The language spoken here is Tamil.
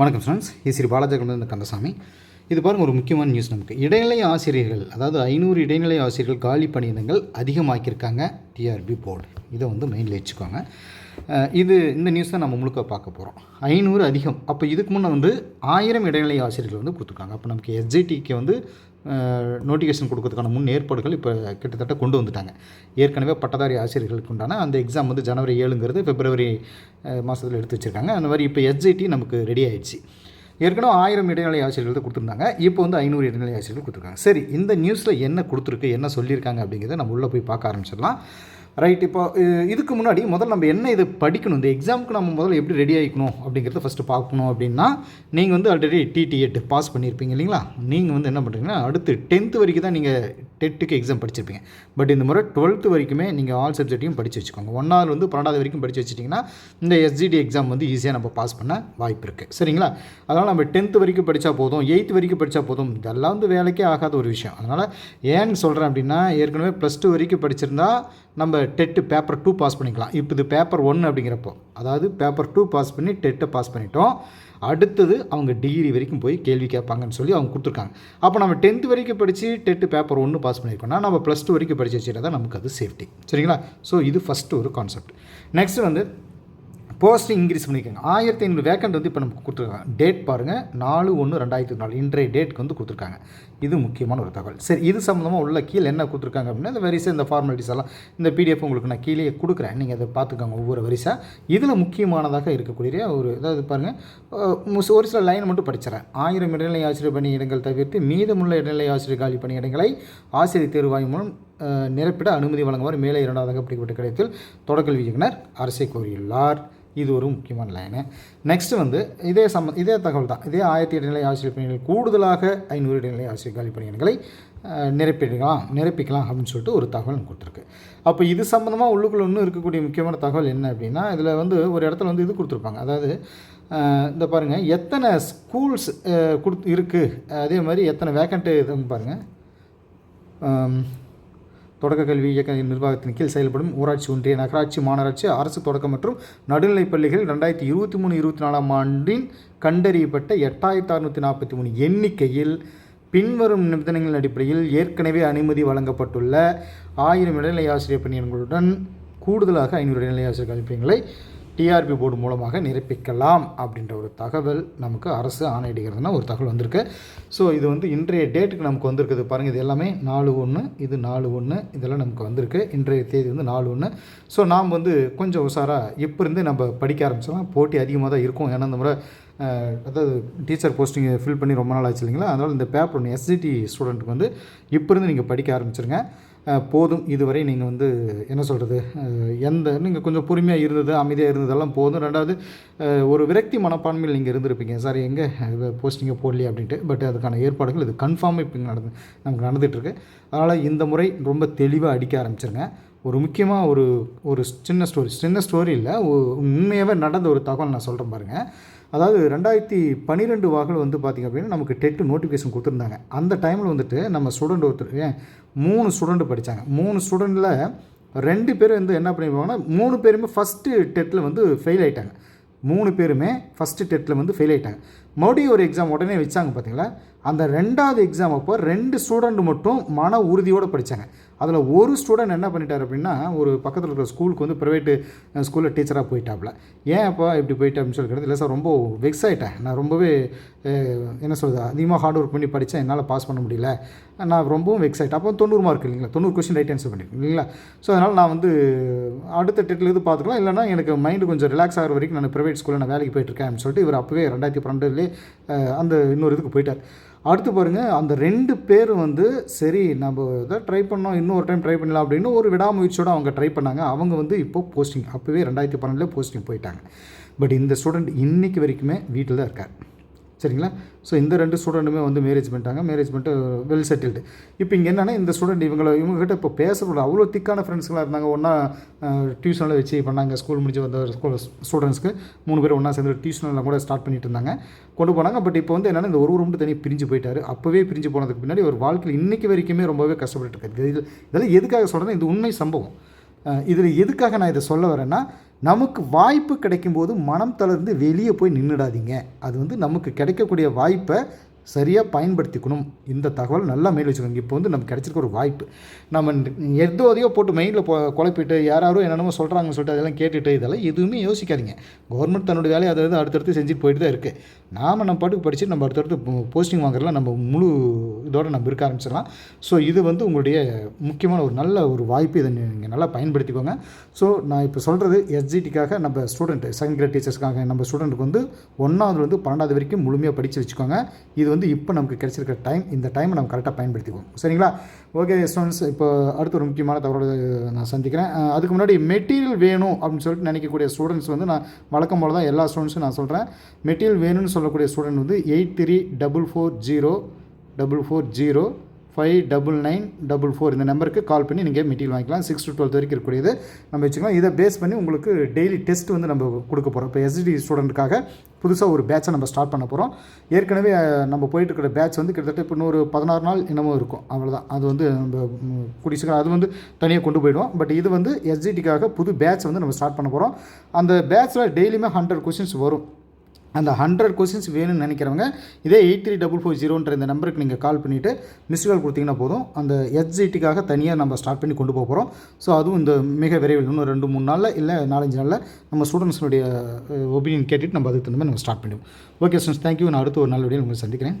வணக்கம் ஸ்டூடெண்ட்ஸ் இ ஸ்ரீ பாலாஜி கந்தசாமி. இது பாருங்க ஒரு முக்கியமான நியூஸ் நமக்கு. இடைநிலை ஆசிரியர்கள் அதாவது ஐநூறு இடைநிலை ஆசிரியர்கள் காலி பணியிடங்கள் அதிகமாக்கியிருக்காங்க டிஆர்பி போர்டு இதை வந்து மெயினில் வச்சுக்கோங்க. இது இந்த நியூஸ் தான் நம்ம முழுக்க பார்க்க போகிறோம் ஐநூறு அதிகம். அப்போ இதுக்கு முன்னே வந்து ஆயிரம் இடைநிலை ஆசிரியர்கள் வந்து கொடுத்துருக்காங்க. அப்போ நமக்கு எஸ்ஜிடிக்கு வந்து நோட்டிஃபிகேஷன் கொடுக்கறதுக்கான முன் ஏற்பாடுகள் இப்போ கிட்டத்தட்ட கொண்டு வந்துட்டாங்க. ஏற்கனவே பட்டதாரி ஆசிரியர்களுக்கு உண்டான அந்த எக்ஸாம் வந்து ஜனவரி ஏழுங்கிறது பிப்ரவரி மாதத்தில் எடுத்து வச்சுருக்காங்க. அந்த மாதிரி இப்போ எஸ்ஜிடி நமக்கு ரெடி ஆயிடுச்சு. ஏற்கனவே ஆயிரம் இடைநிலை ஆசிரியர்கள் கொடுத்துருந்தாங்க. இப்போ வந்து ஐநூறு இடைநிலை ஆசிரியர்கள் கொடுத்துருக்காங்க. சரி இந்த நியூஸில் என்ன கொடுத்துருக்கு என்ன சொல்லியிருக்காங்க அப்படிங்கிறத நம்ம உள்ளே போய் பார்க்க ஆரம்பிச்சிடலாம். ரைட் இப்போ இதுக்கு முன்னாடி முதல்ல நம்ம என்ன இது படிக்கணும்? இந்த எக்ஸாமுக்கு நம்ம முதல்ல எப்படி ரெடி ஆகிக்கணும் அப்படிங்கிறத ஃபஸ்ட்டு பார்க்கணும் அப்படின்னா நீங்கள் வந்து ஆல்ரெடி டிடிஎட் பாஸ் பண்ணியிருப்பீங்க இல்லைங்களா? நீங்கள் வந்து என்ன பண்ணுறீங்கன்னா அடுத்து டென்த்து வரைக்கும் தான் நீங்கள் டெட்டுக்கு எக்ஸாம் படிச்சிருப்பீங்க. பட் இந்த முறை டுவெல்த்து வரைக்குமே நீங்கள் ஆல் சப்ஜெக்ட்டையும் படித்து வச்சுக்கோங்க. ஒன்றாவது வந்து பன்னெண்டாவது வரைக்கும் படித்து வச்சிட்டிங்கன்னா இந்த எஸ்ஜிடி எக்ஸாம் வந்து ஈஸியாக நம்ம பாஸ் பண்ண வாய்ப்பு இருக்குது சரிங்களா? அதனால் நம்ம டென்த்து வரைக்கும் படித்தா போதும் எயித்து வரைக்கும் படித்தா போதும் இதெல்லாம் வந்து வேலைக்கே ஆகாத ஒரு விஷயம். அதனால் ஏன்னு சொல்கிறேன் அப்படின்னா ஏற்கனவே ப்ளஸ் டூ வரைக்கும் படிச்சிருந்தா நம்ம டெட்டு பேப்பர் டூ பாஸ் பண்ணிக்கலாம். இப்போ இது பேப்பர் ஒன் அப்படிங்கிறப்போ அதாவது பேப்பர் டூ பாஸ் பண்ணி டெட்டை பாஸ் பண்ணிட்டோம். அடுத்தது அவங்க டிகிரி வரைக்கும் போய் கேள்வி கேட்பாங்கன்னு சொல்லி அவங்க கொடுத்துருக்காங்க. அப்போ நம்ம டென்த்து வரைக்கும் படித்து டெட்டு பேப்பர் ஒன்று பாஸ் பண்ணியிருக்கோம்னா நம்ம ப்ளஸ் டூ வரைக்கும் படித்து வச்சுட்டா தான் நமக்கு அது சேஃப்டி சரிங்களா? ஸோ இது ஃபஸ்ட்டு ஒரு கான்செப்ட் நெக்ஸ்ட் வந்து போஸ்டிங் இன்க்ரீஸ் பண்ணியிருக்காங்க ஆயிரத்தி ஐநூறு வேக்கண்ட் வந்து இப்போ நமக்கு கொடுத்துருக்காங்க. டேட் பாருங்கள் நாலு ஒன்று ரெண்டாயிரத்தி நாலு. இன்றைய டேட்க்கு வந்து கொடுத்துருக்காங்க. இது முக்கியமான ஒரு தகவல். சரி இது சம்மந்தமாக உள்ள கீழே என்ன கொடுத்துருக்காங்க அப்படின்னா இந்த வரிசை இந்த ஃபார்மாலிட்டிஸ் எல்லாம் இந்த பிடிஎஃப் உங்களுக்கு நான் கீழே கொடுக்குறேன். நீங்கள் அதை பார்த்துக்கோங்க ஒவ்வொரு வரிசை. இதில் முக்கியமானதாக இருக்கக்கூடிய ஒரு அதாவது பாருங்கள் ஒரு சில லைன் மட்டும் படிச்சிடறேன். ஆயிரம் இடைநிலை ஆசிரியர் பணியிடங்கள் தவிர்த்து மீதமுள்ள இடைநிலை ஆசிரியர் காலி பணியிடங்களை ஆசிரியர் தேர்வாய் மூலம் நிரப்பிட அனுமதி வழங்குமாறு மேலே இரண்டாவதாக பிடிக்கப்பட்ட கிடைத்தில் தொடக்கல்வி இயக்குனர் அரசை கோரியுள்ளார். இது ஒரு முக்கியமான லைனு நெக்ஸ்ட் வந்து இதே சம்ம இதே தகவல் தான். இதே ஆயிரத்தி இடைநிலை ஆசிரியர் பணிகள் கூடுதலாக ஐநூறு இடைநிலை ஆசிரியர் காலி பணியிடங்களை நிரப்பிடலாம் நிரப்பிக்கலாம் அப்படின்னு சொல்லிட்டு ஒரு தகவல் கொடுத்துருக்கு. அப்போ இது சம்மந்தமாக உள்ளுக்குள்ள இன்னும் இருக்கக்கூடிய முக்கியமான தகவல் என்ன அப்படின்னா இதில் வந்து ஒரு இடத்துல வந்து இது கொடுத்துருப்பாங்க. அதாவது இந்த பாருங்கள் எத்தனை ஸ்கூல்ஸ் கொடுத்து இருக்குது அதே மாதிரி எத்தனை வேக்கண்ட்டு இதுன்னு பாருங்கள் தொடக்க கல்வி இயக்க நிர்வாகத்தின் கீழ் செயல்படும் ஊராட்சி ஒன்றிய நகராட்சி மாநகராட்சி அரசு தொடக்க மற்றும் நடுநிலைப் பள்ளிகள் ரெண்டாயிரத்தி இருபத்தி மூணு இருபத்தி நாலாம் ஆண்டின் கண்டறியப்பட்ட எட்டாயிரத்தி அறுநூற்றி நாற்பத்தி மூணு எண்ணிக்கையில் பின்வரும் நிபந்தனைகளின் அடிப்படையில் ஏற்கனவே அனுமதி வழங்கப்பட்டுள்ள ஆயிரம் இடைநிலை ஆசிரியர் பணியன்களுடன் கூடுதலாக ஐநூறு இடைநிலை ஆசிரியர் கல்வியங்களை டிஆர்பி போர்டு மூலமாக நிரப்பிக்கலாம் அப்படின்ற ஒரு தகவல் நமக்கு அரசு ஆணையிடுகிறதுனா ஒரு தகவல் வந்திருக்கு. ஸோ இது வந்து இன்றைய டேட்டுக்கு நமக்கு வந்திருக்குது பாருங்கள் இது எல்லாமே நாலு ஒன்று இது நாலு ஒன்று இதெல்லாம் நமக்கு வந்திருக்கு. இன்றைய தேதி வந்து நாலு ஒன்று ஸோ நாம் வந்து கொஞ்சம் உஷாராக இப்போ இருந்து நம்ம படிக்க ஆரம்பிச்சோம்னா போட்டி அதிகமாக தான் இருக்கும். ஏன்னா இந்த முறை அதாவது டீச்சர் போஸ்டிங்கை ஃபில் பண்ணி ரொம்ப நாள் ஆச்சு இல்லைங்களா? அதனால் இந்த பேப்பர் ஒன்று எஸ்சிடி ஸ்டூடெண்ட்டுக்கு வந்து இப்போ இருந்து நீங்கள் படிக்க ஆரம்பிச்சிருங்க. போதும். இதுவரை நீங்கள் வந்து என்ன சொல்கிறது எந்த நீங்கள் கொஞ்சம் பொறுமையாக இருந்தது அமைதியாக இருந்ததெல்லாம் போதும். ரெண்டாவது ஒரு விரக்தி மனப்பான்மையில் நீங்கள் இருந்திருப்பீங்க. சார் எங்கே போஸ்டிங்கை போடலையே அப்படின்ட்டு. பட் அதுக்கான ஏற்பாடுகள் இது கன்ஃபார்மாக இப்போ நடந்து நமக்கு நடந்துகிட்ருக்கு அதனால் இந்த முறை ரொம்ப தெளிவாக அடிக்க ஆரம்பிச்சிருங்க. ஒரு முக்கியமாக ஒரு ஒரு சின்ன ஸ்டோரி சின்ன ஸ்டோரி இல்லை உண்மையாகவே நடந்த ஒரு தகவல் நான் சொல்கிறேன் பாருங்கள் அதாவது ரெண்டாயிரத்தி பன்னிரெண்டு வாக்கில் வந்து பார்த்திங்க அப்படின்னா நமக்கு டெட்டு நோட்டிஃபிகேஷன் கொடுத்துருந்தாங்க. அந்த டைமில் வந்துட்டு நம்ம ஸ்டூடெண்ட் ஒருத்தர் ஏன் மூணு ஸ்டூடெண்ட் படித்தாங்க மூணு ஸ்டூடெண்ட்டில் ரெண்டு பேரும் வந்து என்ன பண்ணியிருப்பாங்கன்னா மூணு பேருமே ஃபஸ்ட்டு டெட்டில் வந்து ஃபெயில் ஆகிட்டாங்க மூணு பேருமே ஃபஸ்ட்டு டெட்டில் வந்து ஃபெயில் ஆகிட்டாங்க மறுபடியும் ஒரு எக்ஸாம் உடனே வச்சாங்க பார்த்தீங்களா அந்த ரெண்டாவது எக்ஸாம் அப்போ ரெண்டு ஸ்டூடெண்ட் மட்டும் மன உறுதியோடு படித்தாங்க அதில் ஒரு ஸ்டூடெண்ட் என்ன பண்ணிட்டார் அப்படின்னா ஒரு பக்கத்தில் இருக்கிற ஸ்கூலுக்கு வந்து ப்ரைவேட்டு ஸ்கூலில் டீச்சராக போயிட்டாப்ல ஏன் அப்போ இப்படி போயிட்டு அப்படின்னு சொல்லி இல்லை சார் ரொம்ப வெக்ஸ் ஆகிட்டேன் நான் ரொம்பவே என்ன சொல்கிறது அதிகமாக ஹார்ட் ஒர்க் பண்ணி படித்தேன் என்னால் பாஸ் பண்ண முடியல. நான் ரொம்பவும் வெக்ஸ் ஆகிட்டேன் அப்போ தொண்ணூறு மார்க் இல்லைங்களா? தொண்ணூறு கொஸ்டின் ரைட் ஆன்சர் பண்ணியிருக்கேன் இல்லைங்களா? ஸோ அதனால் நான் வந்து அடுத்த டெட்டில் இது பார்த்துக்கலாம். இல்லைனா எனக்கு மைண்டு கொஞ்சம் ரிலாக்ஸ் ஆகிற வரைக்கும் நான் ப்ரைவேட் ஸ்கூலில் நான் வேலைக்கு போயிட்டுருக்கேன் அப்படின்னு சொல்லிட்டு இவர் அப்போவே ரெண்டாயிரத்தி பன்னெண்டுலேயே அந்த இன்னொரு இதுக்கு போயிட்டார். அடுத்து பாருங்கள் அந்த ரெண்டு பேரும் வந்து சரி நம்ம இதை ட்ரை பண்ணோம் இன்னொரு டைம் ட்ரை பண்ணலாம் அப்படின்னு ஒரு விடாமுயற்சியோடு அவங்க ட்ரை பண்ணாங்க. அவங்க வந்து இப்போ போஸ்டிங் அப்போவே ரெண்டாயிரத்தி பன்னெண்டுலேயே போஸ்டிங் போயிட்டாங்க. பட் இந்த ஸ்டூடெண்ட் இன்றைக்கி வரைக்குமே வீட்டில் தான் இருக்கார். சரிங்களா? ஸோ இந்த ரெண்டு ஸ்டூடெண்ட்டுமே வந்து மேரேஜ் பண்ணிட்டாங்க. மேரேஜ் பண்ணிட்டு வெல் செட்டில்டு இப்போ இங்கே என்னென்னா இந்த ஸ்டூடெண்ட் இவங்களை இவங்ககிட்ட இப்போ பேசக்கூடாது அவ்வளோ திக்கான ஃப்ரெண்ட்ஸ்களாக இருந்தாங்க. ஒன்றா டியூஷனில் வச்சு பண்ணாங்க. ஸ்கூல் முடிஞ்சு வந்த ஸ்கூல் ஸ்டூடெண்ட்ஸ்க்கு மூணு பேர் ஒன்றா சேர்ந்து டியூஷனில் கூட ஸ்டார்ட் பண்ணிட்டு இருந்தாங்க. கொண்டு போனாங்க. பட் இப்போ வந்து என்னென்னா இந்த ஒரு மட்டும் தனி பிரிஞ்சு போயிட்டார். அப்போவே பிரிஞ்சு போனதுக்கு பின்னாடி ஒரு வாழ்க்கையில் இன்றைக்கி வரைக்குமே ரொம்பவே கஷ்டப்பட்டு இருக்காரு இதெல்லாம் எதுக்காக சொல்கிறேன்னா இது உண்மை சம்பவம். இதில் எதுக்காக நான் இதை சொல்ல வரேன்னா நமக்கு வாய்ப்பு கிடைக்கும்போது மனம் தளர்ந்து வெளியே போய் நின்றுடாதீங்க அது வந்து நமக்கு கிடைக்கக்கூடிய வாய்ப்பை சரியாக பயன்படுத்திக்கணும். இந்த தகவல் நல்லா மெயில் வச்சுக்கோங்க. இப்போ வந்து நமக்கு கிடச்சிருக்க ஒரு வாய்ப்பு. நம்ம எதோ அதையோ போட்டு மெயிலில் போ குழப்பிட்டு யாராரோ என்னென்னமோ சொல்கிறாங்கன்னு சொல்லிட்டு அதெல்லாம் கேட்டுட்டு இதெல்லாம் எதுவுமே யோசிக்காதீங்க. கவர்மெண்ட் தன்னோட வேலையை அதை அடுத்தடுத்து செஞ்சுட்டு போயிட்டு தான் இருக்குது நாம் நம்ம பாட்டுக்கு படித்து நம்ம அடுத்தடுத்து போஸ்டிங் வாங்குறதுல நம்ம முழு இதோடு நம்ம இருக்க ஆரம்பிச்சிடலாம். ஸோ இது வந்து உங்களுடைய முக்கியமான ஒரு நல்ல ஒரு வாய்ப்பு. இதை நீங்கள் நல்லா பயன்படுத்திக்கோங்க. ஸோ நான் இப்போ சொல்கிறது எஸ்ஜிடிக்காக நம்ம ஸ்டூடெண்ட் செகண்ட் கிரேட் டீச்சர்ஸ்க்காக நம்ம ஸ்டூடெண்ட்டுக்கு வந்து ஒன்றாவதுலேருந்து பன்னெண்டாவது வரைக்கும் முழுமையாக படித்து வச்சுக்கோங்க. இது வந்து வந்து இப்போ நமக்கு கிடைச்சிருக்கிற டைம் இந்த டைமை நம்ம கரெக்டாக பயன்படுத்திக்குவோம். சரிங்களா? ஓகே ஸ்டூடெண்ட்ஸ் இப்போ அடுத்த ஒரு முக்கியமான தகவலோடு நான் சந்திக்கிறேன். அதுக்கு முன்னாடி மெட்டீரியல் வேணும் அப்படின்னு சொல்லிட்டு நினைக்கக்கூடிய ஸ்டூடெண்ட்ஸ் வந்து நான் வழக்கம் போல தான் எல்லா ஸ்டூடெண்ட்ஸும் நான் சொல்கிறேன் மெட்டீரியல் வேணும்னு சொல்லக்கூடிய ஸ்டூடெண்ட் வந்து eight three double four zero double four zero five double nine double four இந்த நம்பருக்கு கால் பண்ணி நீங்கள் மெட்டீரியல் வாங்கிக்கலாம். சிக்ஸ் டு டுவெல்த் வரைக்கும் இருக்கக்கூடியது. நம்ம வச்சுக்கலாம். இதை பேஸ் பண்ணி உங்களுக்கு டெய்லி டெஸ்ட் வந்து நம்ம கொடுக்க போகிறோம் இப்போ எஸ்டி ஸ்டூடெண்ட்டுக்காக புதுசாக ஒரு பேட்சை நம்ம ஸ்டார்ட் பண்ண போகிறோம் ஏற்கனவே நம்ம போயிட்டுருக்கிற பேட்ச் வந்து கிட்டத்தட்ட இப்போ இன்னொரு பதினாறு நாள் என்னமோ இருக்கும். அவ்வளோதான் அது வந்து நம்ம குடிசுக்கலாம் அது வந்து தனியாக கொண்டு போயிடுவோம். பட் இது வந்து எஸ்ஜிடிக்காக புது பேட்ச் வந்து நம்ம ஸ்டார்ட் பண்ண போகிறோம் அந்த பேட்ச்சில் டெய்லியுமே ஹண்ட்ரட் கொஷின்ஸ் வரும். அந்த ஹண்ட்ரட் கொஸ்டின்ஸ் வேணும்னு நினைக்கிறவங்க இதே எயிட் த்ரீ டபுள் ஃபோர் ஜீரோன்ற இந்த நம்பருக்கு நீங்கள் கால் பண்ணிவிட்டு மிஸ் கால் கொடுத்தீங்கன்னா போதும். அந்த எஸ்ஜிடிக்காக தனியாக நம்ம ஸ்டார்ட் பண்ணி கொண்டு போக போகிறோம் ஸோ அதுவும் இந்த மிக விரைவில் இன்னும் ரெண்டு மூணு நாளில் இல்லை நாலஞ்சு நாளில் நம்ம ஸ்டூடெண்ட்ஸுடைய ஒப்பீனியன் uh, கேட்டுட்டு நம்ம அதுக்கு தகுந்த மாதிரி நம்ம ஸ்டார்ட் பண்ணுவோம் ஓகே ஸ்டூடெண்ட்ஸ் தேங்க்யூ நான் அடுத்து ஒரு நாள் வீடியோ உங்களை சந்திக்கிறேன்.